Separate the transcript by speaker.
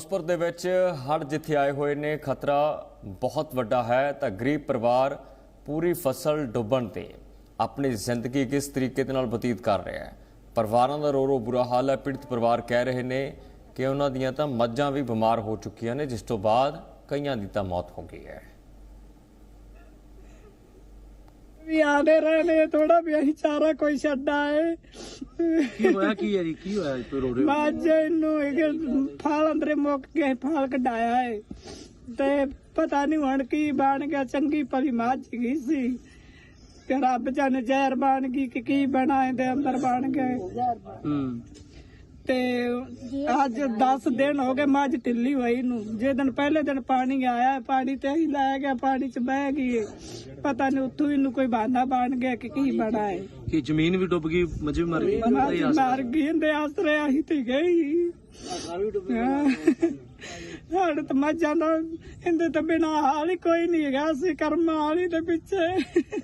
Speaker 1: ਫਿਰੋਜ਼ਪੁਰ ਦੇ ਵਿੱਚ ਹੜ੍ਹ ਜਿੱਥੇ ਆਏ ਹੋਏ ਨੇ, ਖਤਰਾ ਬਹੁਤ ਵੱਡਾ ਹੈ ਤਾਂ ਗਰੀਬ ਪਰਿਵਾਰ ਪੂਰੀ ਫਸਲ ਡੁੱਬਣ ਤੇ ਆਪਣੀ ਜ਼ਿੰਦਗੀ ਕਿਸ ਤਰੀਕੇ ਦੇ ਨਾਲ ਬਤੀਤ ਕਰ ਰਿਹਾ ਹੈ? ਪਰਿਵਾਰਾਂ ਦਾ ਰੋ ਰੋ ਬੁਰਾ ਹਾਲ ਹੈ, ਪੀੜਤ ਪਰਿਵਾਰ ਕਹਿ ਰਹੇ ਨੇ ਕਿ ਉਹਨਾਂ ਦੀਆਂ ਤਾਂ ਮੱਝਾਂ ਵੀ ਬਿਮਾਰ ਹੋ ਚੁੱਕੀਆਂ ਨੇ, ਜਿਸ ਤੋਂ ਬਾਅਦ ਕਈਆਂ ਦੀ ਤਾਂ ਮੌਤ ਹੋ ਗਈ ਹੈ।
Speaker 2: ਵੀ ਆਦੇ ਰਹਿਣੇ ਥੋੜਾ ਵੀ ਅਸੀਂ ਚਾਰਾ ਕੋਈ ਛੱਡਾ ਏ।
Speaker 3: ਕੀ ਹੋਇਆ ਕੀ ਹੈ ਜੀ? ਕੀ ਹੋਇਆ ਤੂੰ ਰੋ ਰਹੇ
Speaker 2: ਮੱਝ ਇਹਨੂੰ ਇਹ ਫਲ ਅੰਦਰੇ ਮੁੱਕ ਗਏ ਫਲ ਕਢਾਇਆ ਏ। ਤੇ ਪਤਾ ਨਹੀਂ ਹੁਣ ਕੀ ਬਣ ਗਿਆ ਚੰਗੀ ਭਲੀ ਮੱਝ ਗਈ ਸੀ। ਕਿ ਰੱਬ ਜਾਣੇ ਜ਼ਹਿਰ ਬਣ ਗਈ ਕਿ ਕੀ ਬਣਾ ਇਹਦੇ ਅੰਦਰ ਬਣ ਗਏ।
Speaker 3: ਹੂੰ।
Speaker 2: ਤੇ ਅੱਜ 10 ਦਿਨ ਹੋ ਗਏ ਮੱਝ ਢਿੱਲੀ ਹੋਈ ਨੂੰ। ਜੇ ਦਿਨ ਪਹਿਲੇ ਦਿਨ ਪਾਣੀ ਆਇਆ ਪਾਣੀ ਤੇ ਹੀ ਲੈ ਗਿਆ ਪਾਣੀ ਚ ਬਹਿ ਗਈ ਪਤਾ ਨਹੀਂ ਉੱਥੋਂ ਇਹਨੂੰ ਕੋਈ ਬਹਾਨਾ ਬਣ ਗਿਆ ਕਿ ਕੀ ਬਣਾ ਹੈ
Speaker 3: ਕਿ ਜ਼ਮੀਨ ਵੀ ਡੁੱਬ ਗਈ ਮੱਝ ਵੀ ਮਰ ਗਈ?
Speaker 2: ਮਰ ਗਈ ਇਹਦੇ ਆਸਰੇ ਆਹੀ ਤੇ ਗਈ ਹਾਂ। ਸਾਡੇ ਤਾਂ ਮੱਝਾਂ ਦਾ ਇਹਦੇ ਤੋਂ ਬਿਨਾ ਹਾਲ ਹੀ ਕੋਈ ਨਹੀਂ ਹੈਗਾ ਸੀ ਕਰਮਾਂ ਵਾਲੀ ਦੇ ਪਿੱਛੇ।